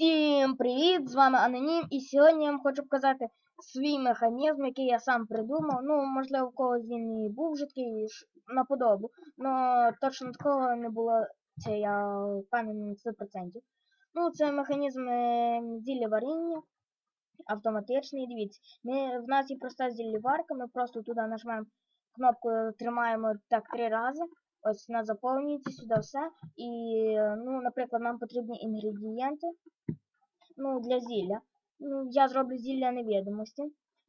Всім привіт! З вами Анонім, і сьогодні я вам хочу показати свій механізм, який я сам придумав. Ну, можливо, у когось він і був вже такий ж на подобу, але точно такого не було, це я впевнений на 100%. Ну, це механізм е, зілля варіння автоматичний. Дивіться, ми, в нас є проста зілліварка, ми просто туди нажмемо кнопку, тримаємо так три рази. Ось вона заповнюється сюди все. І, ну, наприклад, нам потрібні інгредієнти ну, для зілля. Ну, я зроблю зілля невідомості.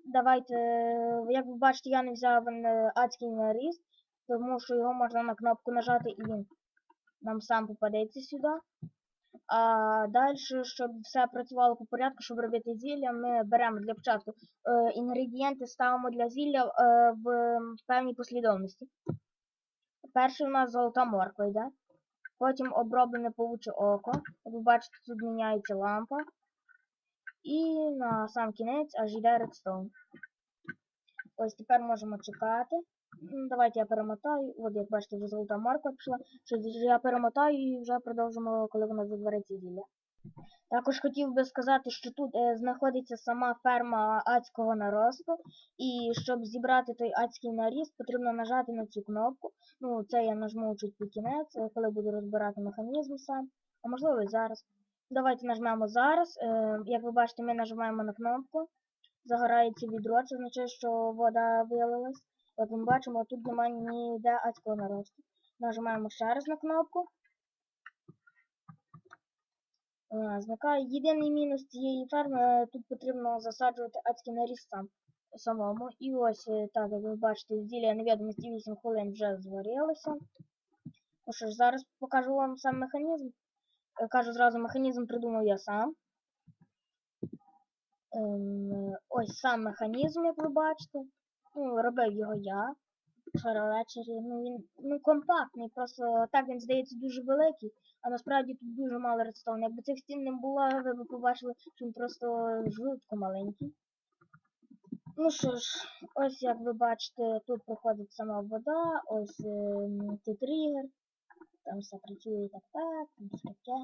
Давайте, е, як ви бачите, я не взяв е, адський наріз, тому що його можна на кнопку нажати і він нам сам попадеться сюди. А далі, щоб все працювало по порядку, щоб робити зілля, ми беремо для початку е, інгредієнти, ставимо для зілля е, в певній послідовності. Перший у нас золота морква йде. Потім оброблене павуче око. Як ви бачите, тут міняється лампа. І на сам кінець аж йде редстоун. Ось тепер можемо чекати. Давайте я перемотаю. От як бачите, вже золота морква пішла. Що я перемотаю і вже продовжимо, коли вона затвориться зілля. Також хотів би сказати, що тут е, знаходиться сама ферма адського наросту, і щоб зібрати той адський наріст, потрібно нажати на цю кнопку. Ну, це я нажму чуть під кінець, е, коли буду розбирати механізм сам, а можливо і зараз. Давайте нажмемо зараз. Е, як ви бачите, ми нажимаємо на кнопку. Загорається відро, це означає, що вода вилилась. Як ми бачимо, тут немає ніде адського наросту. Нажимаємо ще раз на кнопку. Е, Зникає єдиний мінус цієї ферми, е, тут потрібно засаджувати адський наріст сам самому. І ось так, як ви бачите, зілля невідомості 8 хвилин вже зварилося. Ну що ж, зараз покажу вам сам механізм. Е, Кажу зразу, механізм придумав я сам. Ем, е, ось сам механізм, як ви бачите. Ну, робив його я. Вчора ввечері. Ну він ну, компактний, просто так він здається дуже великий, а насправді тут дуже мало редстоун. Якби цих стін не було, ви б побачили, що він просто жутко маленький. Ну що ж, ось як ви бачите, тут проходить сама вода, ось ем, цей тригер. Там все працює так так, там все таке.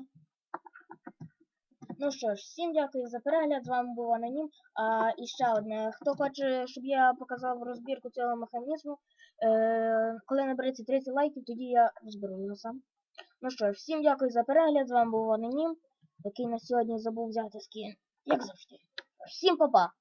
Ну що ж, всім дякую за перегляд. З вами був Анонім. А і ще одне. Хто хоче, щоб я показав розбірку цього механізму, е, коли набереться 30 лайків, тоді я розберу його сам. Ну що ж, всім дякую за перегляд. З вами був Анонім, який на сьогодні забув взяти скін. Як завжди. Всім па-па!